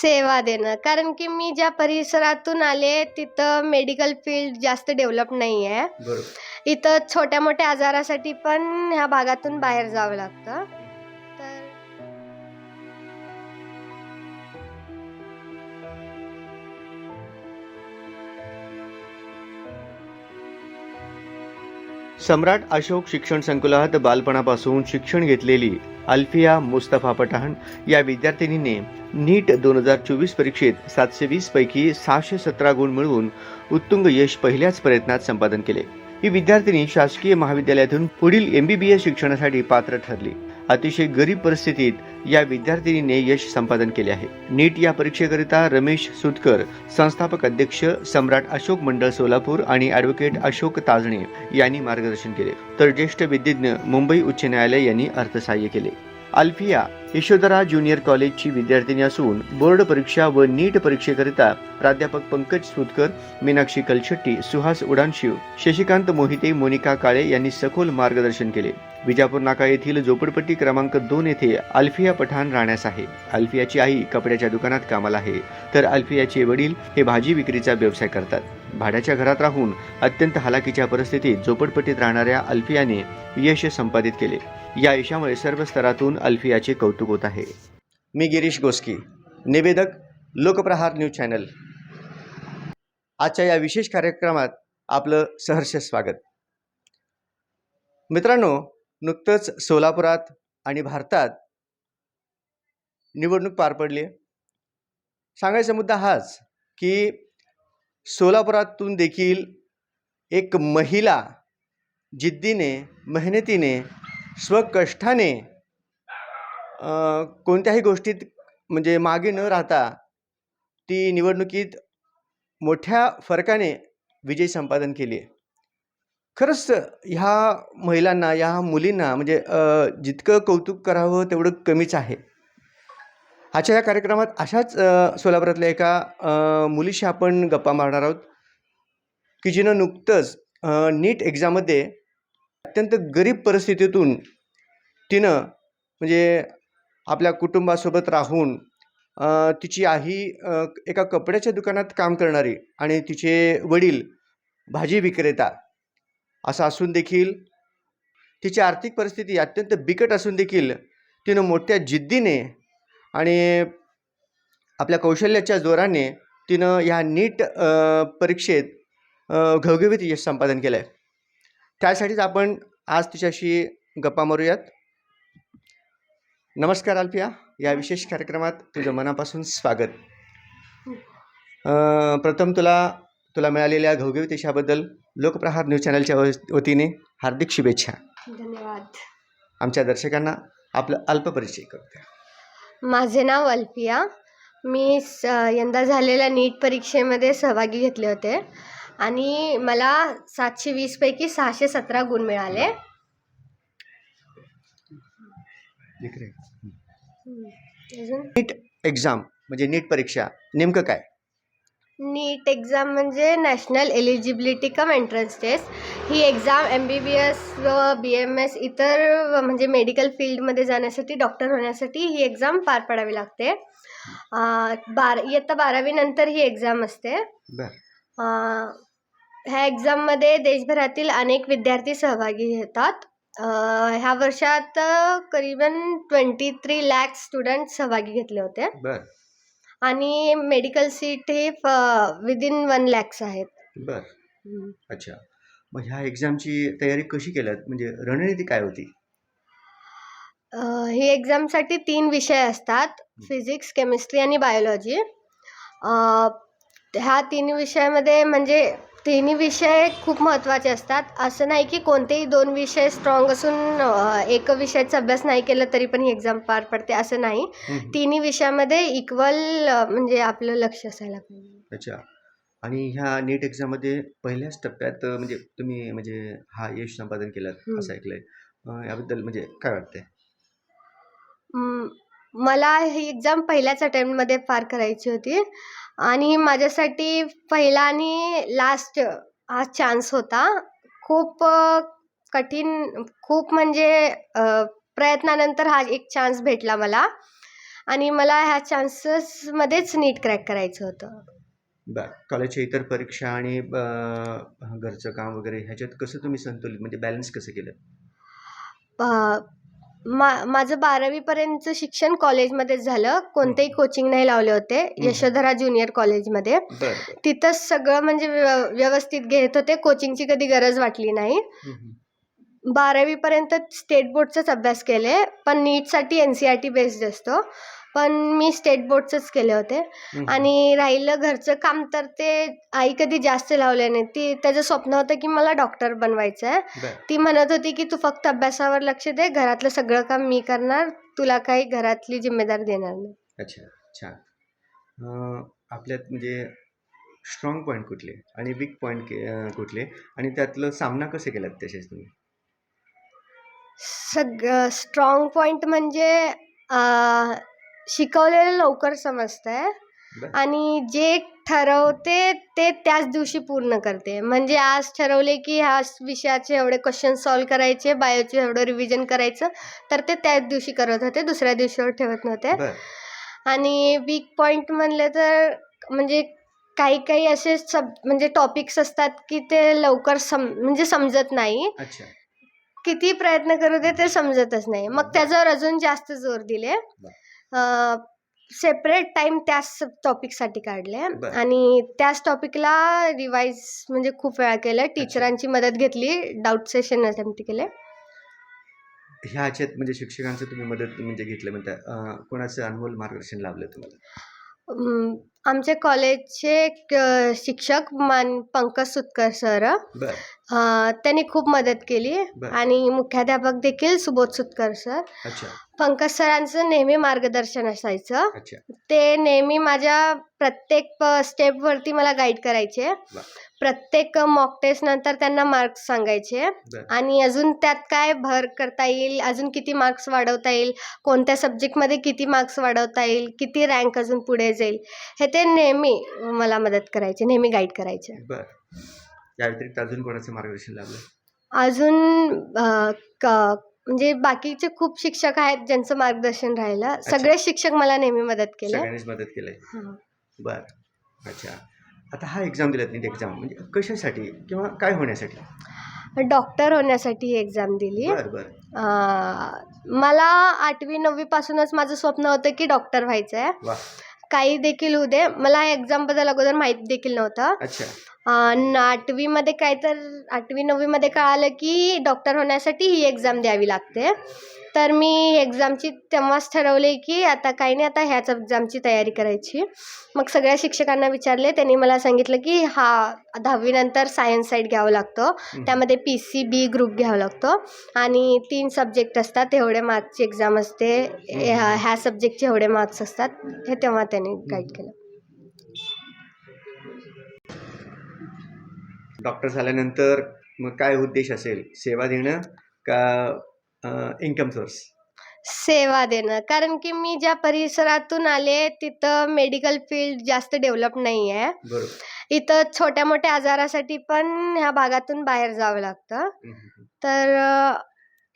सेवा देणं. कारण की मी ज्या परिसरातून आले तिथं मेडिकल फील्ड जास्त डेव्हलप नाही आहे बरोबर. इथं छोट्या मोठ्या आजारासाठी पण ह्या भागातून बाहेर जावं लागतं. तर सम्राट अशोक शिक्षण संकुलात बालपणापासून शिक्षण घेतलेली अल्फिया मुस्तफा पठाण या विद्यार्थिनीने नीट दोन हजार चोवीस परीक्षेत सातशे वीस पैकी सहाशे सतरा गुण मिळवून उत्तुंग यश पहिल्याच प्रयत्नात संपादन केले. ही विद्यार्थिनी शासकीय महाविद्यालयातून पुढील एमबीबीएस शिक्षणासाठी पात्र ठरली. अतिशय गरीब परिस्थितीत या विद्यार्थिनीने यश संपादन केले आहे. नीट या परीक्षेकरिता रमेश सुतकर संस्थापक अध्यक्ष सम्राट अशोक मंडळ सोलापूर आणि ॲडव्होकेट अशोक ताजणे यांनी मार्गदर्शन केले. तर ज्येष्ठ विधिज्ञ मुंबई उच्च न्यायालय यांनी अर्थसहाय्य केले. अल्फिया यशोधरा ज्युनियर कॉलेजची विद्यार्थिनी असून बोर्ड परीक्षा व नीट परीक्षेकरिता प्राध्यापक पंकज सुतकर मीनाक्षी कलशेट्टी सुहास उडानशिव शशिकांत मोहिते मोनिका काळे यांनी सखोल मार्गदर्शन केले. विजापूर नाका येथील झोपडपट्टी क्रमांक दोन येथे अल्फिया पठाण राहण्यास आहे. अल्फियाची आई कपड्याच्या दुकानात कामाला आहे. तर अल्फियाचे वडील हे भाजी विक्रीचा व्यवसाय करतात. भाड्याच्या घरात राहून अत्यंत हालाकीच्या परिस्थितीत झोपडपट्टीत राहणाऱ्या अल्फियाने यश संपादित केले. या यशामुळे सर्व स्तरातून अल्फियाचे कौतुक होत आहे. मी गिरीश गोस्की निवेदक लोकप्रहार न्यूज चॅनल. आजच्या या विशेष कार्यक्रमात आपलं सहर्ष स्वागत. मित्रांनो नुकतंच सोलापुरात आणि भारतात निवडणूक पार पडली आहे. सांगायचा मुद्दा हाच की सोलापुरातून देखील एक महिला जिद्दीने मेहनतीने स्वकष्टाने कोणत्याही गोष्टीत म्हणजे मागे न राहता ती निवडणुकीत मोठ्या फरकाने विजय संपादन केली आहे. खरंच ह्या महिलांना या मुलींना म्हणजे जितकं कौतुक करावं तेवढं कमीच आहे. आजच्या या कार्यक्रमात अशाच सोलापुरातल्या एका मुलीशी आपण गप्पा मारणार आहोत की जिनं नुकतंच नीट एक्झाममध्ये अत्यंत गरीब परिस्थितीतून तिनं म्हणजे आपल्या कुटुंबासोबत राहून तिची आई एका कपड्याच्या दुकानात काम करणारी आणि तिचे वडील भाजी विक्रेता असं असून देखील तिची आर्थिक परिस्थिती अत्यंत बिकट असून देखील तिनं मोठ्या जिद्दीने आणि आपल्या कौशल्याच्या जोराने तिनं ह्या नीट परीक्षेत घवघवीत यश संपादन केलं आहे त्यासाठीच आपण आज तिच्याशी गप्पा मारूयात. नमस्कार अल्फिया. या विशेष कार्यक्रमात तुझं मनापासून स्वागत. प्रथम तुला तुला मिळालेल्या घवघवीत यशाबद्दल लोकप्रहार न्यूज चॅनलच्या वतीने हार्दिक शुभेच्छा. धन्यवाद. आमच्या दर्शकांना आपलं अल्प परिचय करते माझे नाव अल्पिया. मी स यंदा झालेल्या नीट परीक्षेमध्ये सहभागी घेतले होते. आणि मला सातशे वीसपैकी सहाशे सतरा गुण मिळाले. नीट एक्झाम म्हणजे नीट परीक्षा नेमकं काय? नीट एक्झाम म्हणजे national eligibility cum entrance test ही exam M B B S व बी एम एस इतर म्हणजे मेडिकल फील्डमध्ये जाण्यासाठी डॉक्टर होण्यासाठी ही एक्झाम पार पाडावी लागते. बार इयत्ता बारावीनंतर ही एक्झाम असते. ह्या एक्झाममध्ये देशभरातील अनेक विद्यार्थी सहभागी घेतात ह्या वर्षात करीबन ट्वेंटी थ्री लॅक स्टुडंट सहभागी घेतले होते. बर. आणि मेडिकल सीट हे विदिन वन लॅक्स आहेत. बर. अच्छा. मग ह्या एक्झामची तयारी कशी केल्यात? म्हणजे रणनीती काय होती? अं, ही एक्झामसाठी तीन विषय असतात. फिजिक्स केमिस्ट्री आणि बायोलॉजी ह्या तिन्ही विषयामध्ये म्हणजे तिन्ही विषय खूप महत्त्वाचे असतात. असं नाही की कोणतेही दोन विषय स्ट्रॉंग असून एक विषयाचा अभ्यास नाही केला तरी पण ही एक्झाम पार पडते असं नाही. तिन्ही विषयामध्ये इक्वल म्हणजे आपलं लक्ष असायला पाहिजे. अच्छा. आणि ह्या नीट एक्झाममध्ये पहिल्याच टप्प्यात म्हणजे तुम्ही म्हणजे हा यश संपादन केलं. असं ऐकलंय. अं, याबद्दल म्हणजे काय वाटतंय? म, मला ही एक्झाम पहिल्याच अटेम्प्टमध्ये पार करायची होती. आणि माझ्यासाठी पहिला आणि लास्ट हा चान्स होता. खूप कठीण खूप म्हणजे प्रयत्नानंतर हा एक चान्स भेटला मला. आणि मला ह्या चान्सेसमध्येच नीट क्रॅक करायचं होतं. बर. कॉलेजच्या इतर परीक्षा आणि घरचं काम वगैरे ह्याच्यात कसं तुम्ही संतुलित म्हणजे बॅलन्स कसं केलं? मा माझं बारावीपर्यंतचं शिक्षण कॉलेजमध्येच झालं. कोणतेही कोचिंग नाही लावले होते. यशोधरा ज्युनियर कॉलेजमध्ये बरं तिथंच सगळं म्हणजे व्यव- व्यवस्थित घेत होते. कोचिंगची कधी गरज वाटली नाही. हम्म. बारावीपर्यंत स्टेट बोर्डचाच अभ्यास केले. पण नीटसाठी N C R T based असतो. पण मी स्टेट बोर्डचंच केले होते. आणि राहिलं घरचं काम तर ते आई कधी जास्त लावले नाही ती त्याचं स्वप्न होतं की मला डॉक्टर बनवायचं आहे ती म्हणत होती की तू फक्त अभ्यासावर लक्ष दे घरातलं सगळं काम मी करणार तुला काही घरातली जिम्मेदारी देणार नाही. अच्छा छान. आपल्यात म्हणजे स्ट्रॉंग पॉईंट कुठले आणि वीक पॉईंट कुठले? आणि त्यातलं सामना कसे केलात त्याच्याच तुम्ही? सगळं स्ट्रॉंग पॉईंट म्हणजे शिकवलेलं लवकर समजतंय. आणि जे ठरवते ते त्याच दिवशी पूर्ण करते. म्हणजे आज ठरवले की ह्या विषयाचे एवढे क्वेश्चन सॉल्व करायचे बायोचे एवढं रिव्हिजन करायचं तर ते त्याच दिवशी करत होते दुसऱ्या दिवशीवर ठेवत नव्हते. आणि वीक पॉईंट म्हणले तर म्हणजे काही काही असे सब म्हणजे टॉपिक्स असतात की ते लवकर सम म्हणजे समजत नाही. किती प्रयत्न करू दे ते समजतच नाही. मग त्याच्यावर अजून जास्त जोर दिले. सेपरेट टाइम त्याच टॉपिकसाठी काढले बरं. आणि त्याच टॉपिकला रिवाईज म्हणजे खूप वेळा केलं टीचरांची मदत घेतली. डाऊट सेशन अटेम्प्ट केले. ह्या ह्याच्यात म्हणजे शिक्षकांचं तुम्ही मदत म्हणजे घेतलं म्हणता. अं, कोणाचं अनमोल मार्गदर्शन लाभलं तुम्हाला? आमचे कॉलेजचे शिक्षक मान पंकज सुतकर सर बरं. त्यांनी खूप मदत केली बरं. आणि मुख्याध्यापक देखील सुबोध सुतकर सर. अच्छा. पंकज सरांचं नेहमी मार्गदर्शन असायचं. अच्छा. ते नेहमी माझ्या प्रत्येक स्टेपवरती मला गाईड करायचे. वा. प्रत्येक मॉक टेस्ट नंतर त्यांना मार्क्स सांगायचे. बरं. आणि अजून त्यात काय भर करता येईल अजून किती मार्क्स वाढवता येईल कोणत्या सब्जेक्टमध्ये किती मार्क्स वाढवता येईल किती रँक अजून पुढे जाईल हे ते नेहमी मला मदत करायचे नेहमी गाईड करायचे. बरं. या व्यतिरिक्त अजून कोणाचं मार्गदर्शन लाभलं? अजून अ, क- म्हणजे बाकीचे खूप शिक्षक आहेत ज्यांचं मार्गदर्शन राहिलं. सगळे शिक्षक मला नेहमी मदत केले. सगळ्यांनीच मदत केलंय हां. बरं. अच्छा. आता हा एक्झाम दिलात नीट एक्झाम म्हणजे कशासाठी किंवा काय होण्यासाठी? डॉक्टर होण्यासाठी एक्झाम दिली. बरं बरं. अं, मला आठवी नववीपासूनच माझं स्वप्न होतं की डॉक्टर व्हायचं आहे वा. काही देखील होऊ दे. मला या एक्झामबद्दल अगोदर माहीत देखील नव्हतं. अच्छा. आठवीमध्ये काय तर आठवी नववीमध्ये कळालं की डॉक्टर होण्यासाठी ही एक्झाम द्यावी लागते. तर मी एक्झामची तेव्हाच ठरवले की आता काही नाही आता ह्याच एक्झामची तयारी करायची. मग सगळ्या शिक्षकांना विचारले त्यांनी मला सांगितलं की हा दहावीनंतर सायन्स साईड घ्यावं लागतं. त्यामध्ये पी सी बी ग्रुप घ्यावं लागतो. आणि तीन सब्जेक्ट असतात एवढे मार्क्सची एक्झाम असते. ह्या सब्जेक्टचे एवढे मार्क्स असतात. हे तेव्हा त्यांनी गाईड केलं. डॉक्टर झाल्यानंतर मग काय उद्देश असेल? सेवा देणं का इन्कम सोर्स सेवा देणं. कारण की मी ज्या परिसरातून आले तिथं मेडिकल फील्ड जास्त डेव्हलप नाही आहे बरोबर. इथं छोट्या मोठ्या आजारासाठी पण ह्या भागातून बाहेर जावं लागतं. तर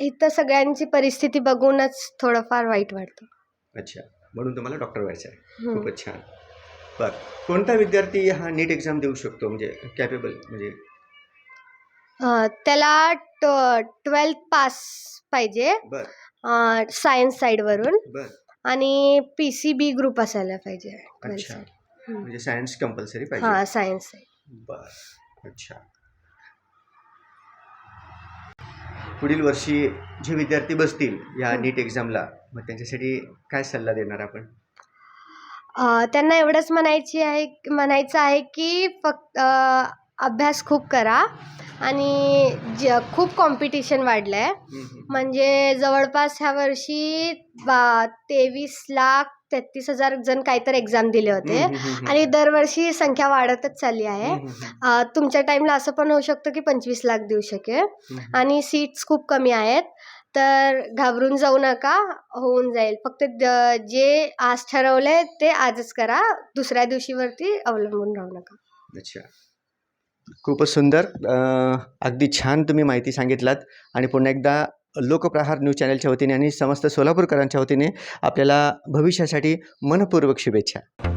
इथं सगळ्यांची परिस्थिती बघूनच थोडंफार वाईट वाटतं. अच्छा. म्हणून तुम्हाला डॉक्टर व्हायचं आहे. खूपच छान. बरं. कोणता विद्यार्थी हा नीट एक्झाम देऊ शकतो? म्हणजे कॅपेबल म्हणजे? अ, त्याला ट्वेल्थ पास पाहिजे. बरं. सायन्स साईडवरून बरं. आणि पी सी बी ग्रुप असायला पाहिजे 12th अच्छा. side. हम्म. म्हणजे सायन्स कंपल्सरी पाहिजे. हां सायन्स बर. अच्छा. पुढील वर्षी जे विद्यार्थी बसतील या. नीट एक्झामला मग त्यांच्यासाठी काय सल्ला देणार आपण? त्यांना एवढंच म्हणायची आहे म्हणायचं आहे की फक्त अभ्यास खूप करा आणि ज खूप कॉम्पिटिशन वाढलं आहे. म्हणजे जवळपास ह्या वर्षी बा तेवीस लाख तेहतीस हजार जण काहीतरी एक्झाम दिले होते आणि दरवर्षी संख्या वाढतच चालली आहे. तुमच्या टाईमला असं पण होऊ शकतं की पंचवीस लाख देऊ शकेल. आणि सीट्स खूप कमी आहेत. तर घाबरून जाऊ नका होऊन जाईल. फक्त द- जे आज ठरवलंय ते आजच करा. दुसऱ्या दिवशीवरती अवलंबून राहू नका. अच्छा. खूपच सुंदर. अगदी छान तुम्ही माहिती सांगितलात. आणि पुन्हा एकदा लोकप्रहार न्यूज चॅनलच्या वतीने आणि समस्त सोलापूरकरांच्या वतीने आपल्याला भविष्यासाठी मनपूर्वक शुभेच्छा.